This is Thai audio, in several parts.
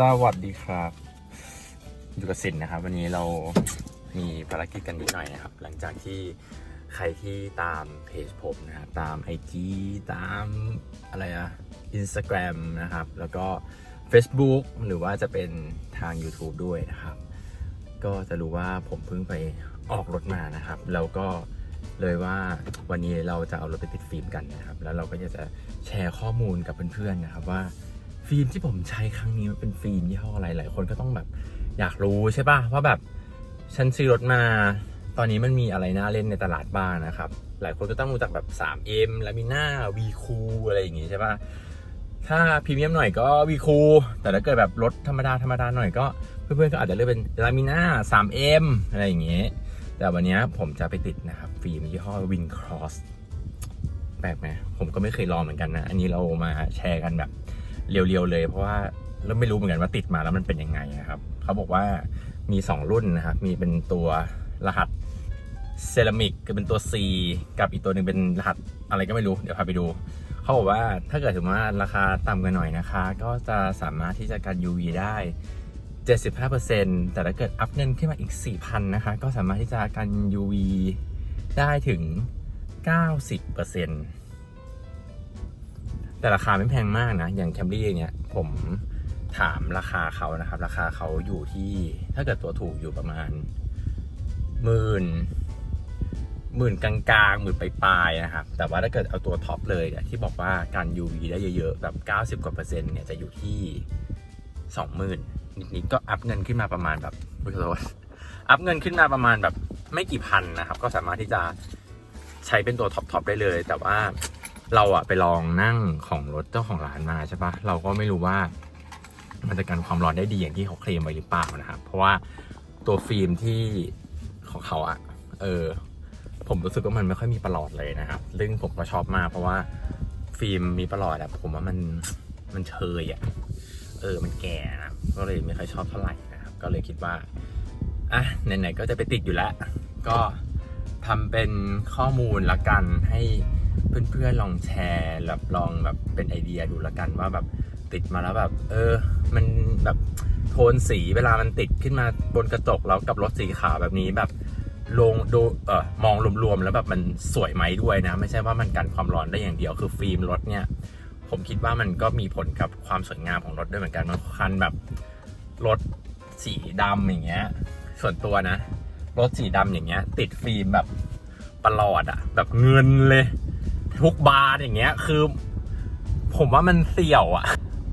สวัสดีครับ อยู่กับสินนะครับ วันนี้เรามีภารกิจกันนิดหน่อยนะครับ หลังจากที่ใครที่ตามเพจผมนะครับตาม IG ตามอะไรอะ Instagram นะครับ แล้วก็ Facebook หรือว่าจะเป็นทาง YouTube ด้วยนะครับ ก็จะรู้ว่าผมเพิ่งไปออกรถมานะครับ แล้วก็เลยว่าวันนี้เราจะเอารถไปติดฟิล์มกันนะครับ แล้วเราก็จะจะแชร์ข้อมูลกับเพื่อนๆนะครับว่า ฟิล์มที่ผมใช้ครั้งนี้มันเป็นฟิล์มยี่ห้ออะไรหลายคนก็ต้องแบบอยากรู้ใช่ป่ะว่าแบบฉันซื้อรถมา ตอนนี้มันมีอะไรน่าเล่นในตลาดบ้างนะครับ หลายคนก็ต้องรู้จักแบบ 3M ลามิน่าวีคูอะไรอย่างงี้ใช่ป่ะถ้าพรีเมียมหน่อยก็วีคูแต่ถ้าเกิดแบบรถธรรมดาธรรมดาหน่อยก็เพื่อนๆก็อาจจะเลือกเป็นลามิน่า 3M อะไรอย่างเงี้ยแต่วันนี้ผมจะไปติดนะครับ ฟิล์มยี่ห้อวินครอสแปลกไหมผมก็ไม่เคยลองเหมือนกันนะ อันนี้เรามาแชร์กันแบบ เรียวๆเลย เพราะว่าเราไม่รู้เหมือนกันว่าติดมาแล้วมันเป็นยังไงนะครับ เขาบอกว่ามี 2 รุ่นนะครับมีเป็นตัวรหัสเซรามิกก็เป็นตัว C กับอีกตัวหนึ่งเป็นรหัสอะไรก็ไม่รู้ เดี๋ยวพาไปดู เขาบอกว่าถ้าเกิดถือว่าราคาต่ำกันหน่อยนะคะ ก็จะสามารถที่จะกัน UV ได้ 75%แต่ถ้าเกิดอัพเงินขึ้นมาอีก 4,000นะคะ ก็สามารถที่จะกัน UV ได้ถึง 90% แต่ราคาไม่แพงมากนะ อย่างแคมรี่อย่างเงี้ยผมถามราคาเขานะครับ ราคาเขาอยู่ที่ถ้าเกิดตัวถูกอยู่ประมาณหมื่นหมื่นกลางๆหมื่นปลายๆนะครับ แต่ว่าถ้าเกิดเอาตัวท็อปเลยเนี่ยที่บอกว่าการ UV ได้เยอะๆแบบ 90 กว่าเปอร์เซ็นต์เนี่ยจะอยู่ที่ 20,000นิดๆก็อัพเงินขึ้นมาประมาณแบบขอโทษอัพเงินขึ้นมาประมาณแบบไม่กี่พันนะครับ ก็สามารถที่จะใช้เป็นตัวท็อปๆได้เลย แต่ว่า เราอะไปลองนั่งของรถเจ้าของร้านมาใช่ปะเราก็ไม่รู้ว่า มันจะกันความร้อนได้ดีอย่างที่เขาเคลมไว้หรือเปล่านะครับ เพราะว่าตัวฟิล์มที่ของเขาอะเออ ผมรู้สึกว่ามันไม่ค่อยมีประหลอดเลยนะครับ ซึ่งผมก็ชอบมาก เพราะว่าฟิล์มมีประหลอดอะผมว่ามันมันเชยอะเออมันแก่นะก็เลยไม่ค่อยชอบเท่าไหร่นะครับ ก็เลยคิดว่าอะไหนๆก็จะไปติดอยู่แล้ว ก็ทำเป็นข้อมูลละกันให้ เพื่อนๆลองแชร์แบบลองแบบเป็นไอเดียดูละกันว่าแบบติดมาแล้วแบบ เออ มันแบบโทนสีเวลามันติดขึ้นมาบนกระจกแล้วกับรถสีขาวแบบนี้แบบลงดูเออมองรวมๆแล้วแบบมันสวยไหมด้วยนะ ไม่ใช่ว่ามันกันความร้อนได้อย่างเดียวคือฟิล์มรถเนี่ย ผมคิดว่ามันก็มีผลกับความสวยงามของรถด้วยเหมือนกันบางคันแบบรถสีดำอย่างเงี้ย ส่วนตัวนะรถสีดำอย่างเงี้ย ติดฟิล์มแบบประหลอดอะแบบเงินเลย ทุกบานอย่างเงี้ย คือ ผมว่ามันเสี่ยวอะ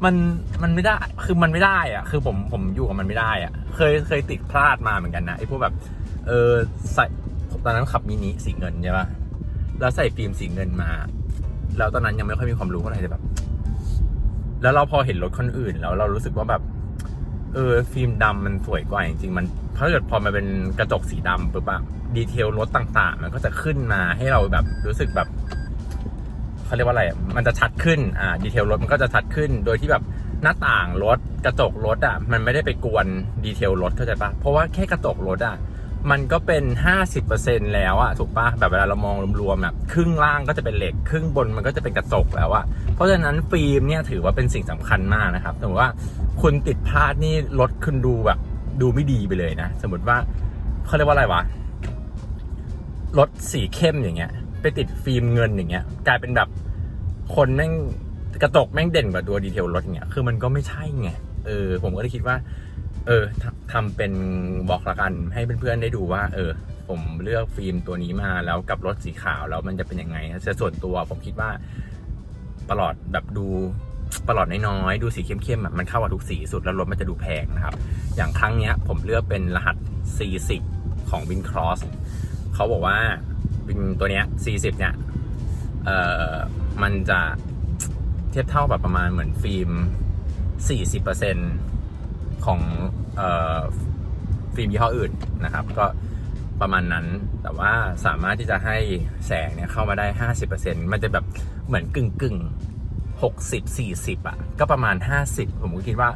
มันมันไม่ได้คือมันไม่ได้อะคือผมผมอยู่กับมันไม่ได้อะเคยเคยติดพลาดมาเหมือนกันนะไอ้พวกแบบ เออใส่ตอนนั้นขับมินิสีเงินใช่ปะแล้วใส่ฟิล์มสีเงินมา แล้วตอนนั้นยังไม่ค่อยมีความรู้อะไรแต่แบบ แล้วเราพอเห็นรถคนอื่น แล้วเรารู้สึกว่าแบบ เออ ฟิล์มดำมันสวยกว่าจริงๆมันถ้าเกิดพอมาเป็นกระจกสีดำปุ๊บอะดีเทลรถต่างๆ มันก็จะขึ้นมาให้เราแบบรู้สึกแบบ เขาเรียกว่าอะไรมันจะชัดขึ้นอ่าดีเทลรถมันก็จะชัดขึ้น โดยที่แบบหน้าต่างรถกระจกรถอะมันไม่ได้ไปกวนดีเทลรถเข้าใจปะเพราะว่าแค่กระจกรถอะมันก็เป็น 50%แล้วอะถูกปะแบบเวลาเรามองรวมๆแบบครึ่งล่างก็จะเป็นเหล็ก ครึ่งบนมันก็จะเป็นกระจกแล้วอะเพราะฉะนั้นฟิล์มเนี่ยถือว่าเป็นสิ่งสำคัญมากนะครับสมมติว่าคุณติดพลาดนี่รถคุณดูแบบ ดูไม่ดีไปเลยนะ สมมติว่าเขาเรียกว่าอะไรวะรถสีเข้มอย่างเงี้ย ไปติดฟิล์มเงินอย่างเงี้ย กลายเป็นแบบคนแม่งกระจกแม่งเด่นกว่าตัวดีเทลรถอย่างเงี้ยคือมันก็ไม่ใช่ไงเออ ผมก็เลยคิดว่า เออทำทำเป็นบอกละกันให้เพื่อนๆได้ดูว่า เออ ผมเลือกฟิล์มตัวนี้มาแล้วกับรถสีขาวแล้วมันจะเป็นยังไงแต่ส่วนตัวผมคิดว่าประหลอดแบบดูประหลอดน้อยๆดูสีเข้มๆมันเข้ากับทุกสีสุดแล้วรถมันจะดูแพงนะครับ อย่างครั้งเนี้ยผมเลือกเป็นรหัส 40 ของ Win Cross เขาบอกว่า วินตัวเนี้ย40 เนี่ย เอ่อ มันจะเทียบเท่าแบบประมาณเหมือนฟิล์ม 40%ของ เอ่อ ฟิล์มยี่ห้ออื่นนะครับ ก็ประมาณนั้น แต่ว่าสามารถที่จะให้แสงเนี่ยเข้ามาได้ 50%มันจะแบบเหมือนกึ่งกึ่ง60 40 อะ ก็ประมาณ 50 ผมก็คิดว่า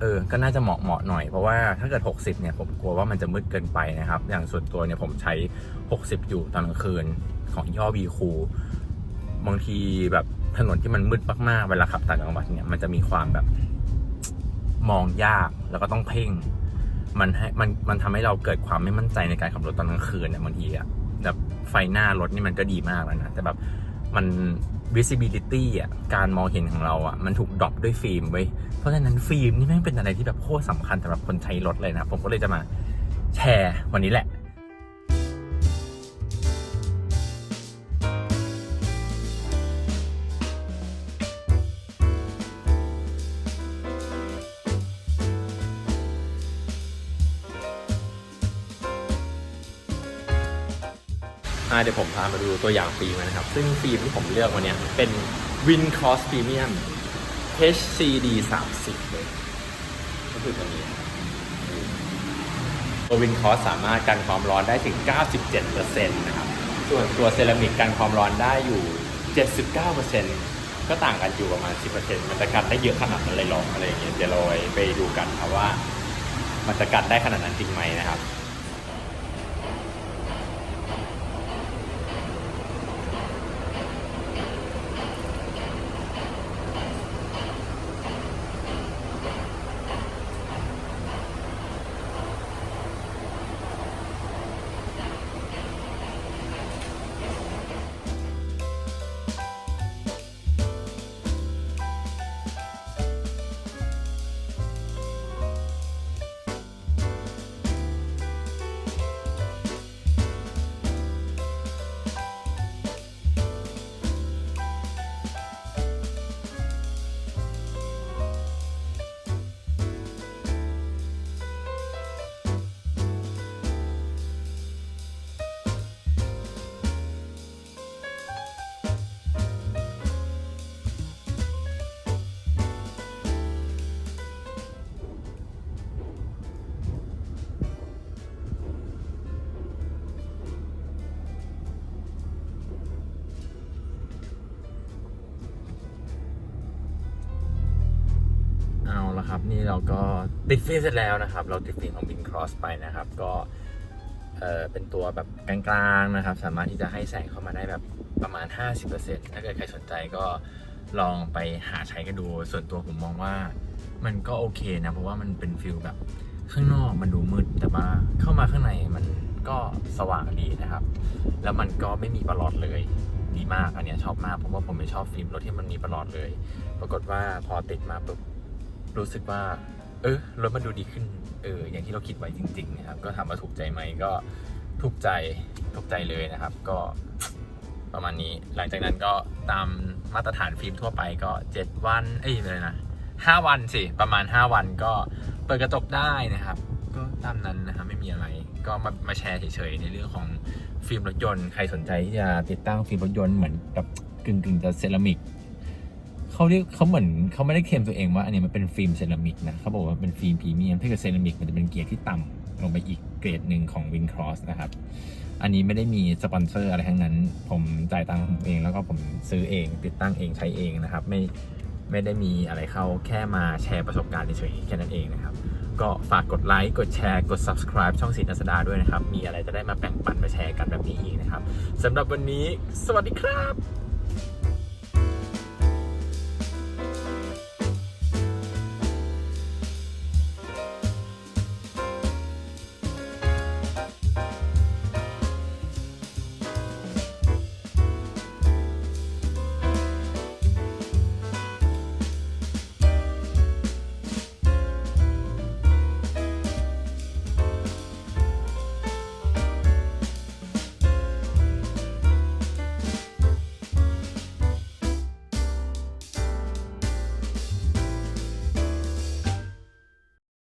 เออ ก็น่าจะเหมาะเหมาะหน่อย เพราะว่าถ้าเกิด 60 เนี่ย ผมกลัวว่ามันจะมืดเกินไปนะครับ อย่างส่วนตัวเนี่ยผมใช้ 60 อยู่ตอนกลางคืนของย่อวีคูบางทีแบบถนนที่มันมืดมากๆ เวลาขับต่างจังหวัดเนี่ย มันจะมีความแบบมองยากแล้วก็ต้องเพ่ง มันให้มันมันทำให้เราเกิดความไม่มั่นใจในการขับรถตอนกลางคืนเนี่ยบางทีอะแบบไฟหน้ารถนี่มันก็ดีมากแล้วนะแต่แบบ มัน visibility อะการมองเห็นของเราอะมันถูกดรอปด้วยฟิล์มไว้ยเพราะฉะนั้นฟิล์มนี่แม่งเป็นอะไรที่แบบโคตรสำคัญสำหรับคนใช้รถเลยนะ ผมก็เลยจะมาแชร์วันนี้แหละ เดี๋ยวผมพามาดูตัวอย่างฟิล์มนะครับ ซึ่งฟิล์มที่ผมเลือกวันเนี้ยเป็น Win Cross Premium HCD 30เลยก็คือตัวนี้ตัว Win Cross สามารถกันความร้อนได้ถึง 97%นะครับ ส่วนตัวเซรามิกกันความร้อนได้อยู่ 79%ก็ต่างกันอยู่ประมาณ 10%มันจะกันได้เยอะขนาดนั้นเลยหรออะไรอย่างเงี้ยเดี๋ยวเราไปดูกันครับว่า มันจะกันได้ขนาดนั้นจริงไหมนะครับ เอาละครับ นี่เราก็ติดฟิล์มเสร็จแล้วนะครับ เราติดฟิล์มของ Win Cross ไปนะครับ ก็เออเป็นตัวแบบกลางๆนะครับ สามารถที่จะให้แสงเข้ามาได้แบบประมาณ 50%ถ้าเกิดใครสนใจก็ลองไปหาใช้กันดู ส่วนตัวผมมองว่ามันก็โอเคนะ เพราะว่ามันเป็นฟิลแบบข้างนอกมันดูมืด แต่ว่าเข้ามาข้างในมันก็สว่างดีนะครับ แล้วมันก็ไม่มีประหลอดเลยดีมากอันเนี้ยชอบมากเพราะว่าผมไม่ชอบฟิล์มรถที่มันมีประหลอดเลย ปรากฏว่าพอติดมาปุ๊บ รู้สึกว่า เออรถมันดูดีขึ้น เออ อย่างที่เราคิดไว้จริง ๆ นะครับ ก็ถามว่าถูกใจไหมก็ถูกใจถูกใจเลยนะครับ ก็ประมาณนี้ หลังจากนั้นก็ตามมาตรฐานฟิล์มทั่วไปก็ 7 วัน เอ้ยเลยนะ5วันสิ ประมาณ 5 วันก็เปิดกระจกได้นะครับ ก็ตามนั้นนะครับไม่มีอะไร ก็มามาแชร์เฉยๆในเรื่องของฟิล์มรถยนต์ ใครสนใจที่จะติดตั้งฟิล์มรถยนต์เหมือนกับกึ่งๆจะเซรามิก เขาเรียกเขาเหมือนเขาไม่ได้เคลมตัวเองว่าอันนี้มันเป็นฟิล์มเซรามิกนะเขาบอกว่าเป็นฟิล์มพรีเมียมถ้าเกิดเซรามิกมันจะเป็นเกียร์ที่ต่ำลงไปอีกเกรดหนึ่งของ Win Cross นะครับอันนี้ไม่ได้มีสปอนเซอร์อะไรทั้งนั้น ผมจ่ายตังค์ผมเองแล้วก็ผมซื้อเอง ติดตั้งเองใช้เองนะครับ ไม่ไม่ได้มีอะไรเข้าแค่มาแชร์ประสบการณ์เฉยๆแค่นั้นเองนะครับ ก็ฝากกดไลค์กดแชร์กด subscribe ช่องสินอัสดาด้วยนะครับ มีอะไรจะได้มาแบ่งปันมาแชร์กันแบบนี้อีกนะครับสำหรับวันนี้ สวัสดีครับ